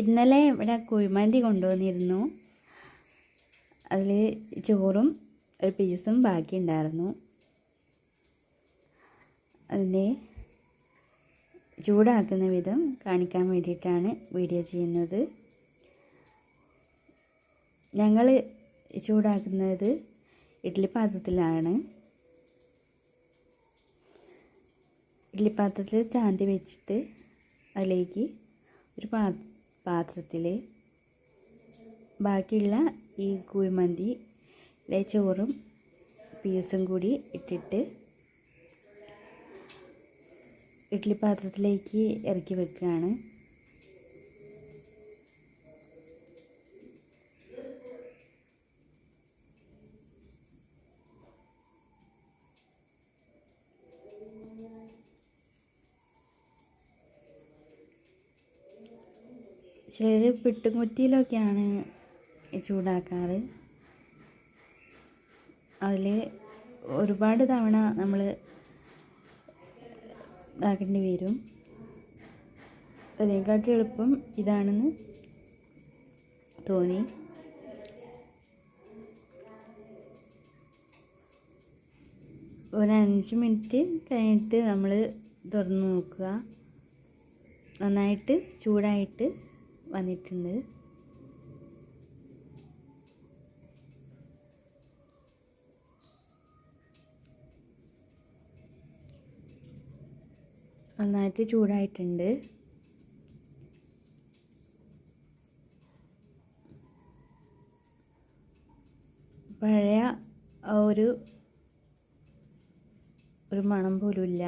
ഇന്നലെ ഇവിടെ കുഴിമന്തി കൊണ്ടുവന്നിരുന്നു. അതിൽ ചോറും ഒരു പീസും ബാക്കി ഉണ്ടായിരുന്നു. അതിനെ ചൂടാക്കുന്ന വിധം കാണിക്കാൻ വേണ്ടിയിട്ടാണ് വീഡിയോ ചെയ്യുന്നത്. ഞങ്ങൾ ചൂടാക്കുന്നത് ഇഡ്ഡലി പാത്രത്തിലാണ്. ഇഡ്ഡലി പാത്രത്തിൽ ചാന്തി വെച്ചിട്ട് അതിലേക്ക് ഒരു പാ പാത്രത്തിൽ ബാക്കിയുള്ള ഈ കുഴിമന്തിയിലെ ചോറും പീസും കൂടി ഇട്ടിട്ട് ഇഡ്ഡലി പാത്രത്തിലേക്ക് ഇറക്കി വെക്കുകയാണ്. ചിലർ പിട്ടുകുറ്റിയിലൊക്കെയാണ് ചൂടാക്കാറ്. അതിൽ ഒരുപാട് തവണ നമ്മൾ ഇതാക്കേണ്ടി വരും. അതിനെക്കാട്ടി എളുപ്പം ഇതാണെന്ന് തോന്നി. ഒരു അഞ്ച് മിനിറ്റ് കഴിഞ്ഞിട്ട് നമ്മൾ തുറന്ന് നോക്കുക. നന്നായിട്ട് ചൂടായിട്ട് വന്നിട്ടുണ്ട്. നന്നായിട്ട് ചൂടായിട്ടുണ്ട്. പഴയ ഒരു ഒരു മണം പോലും ഇല്ല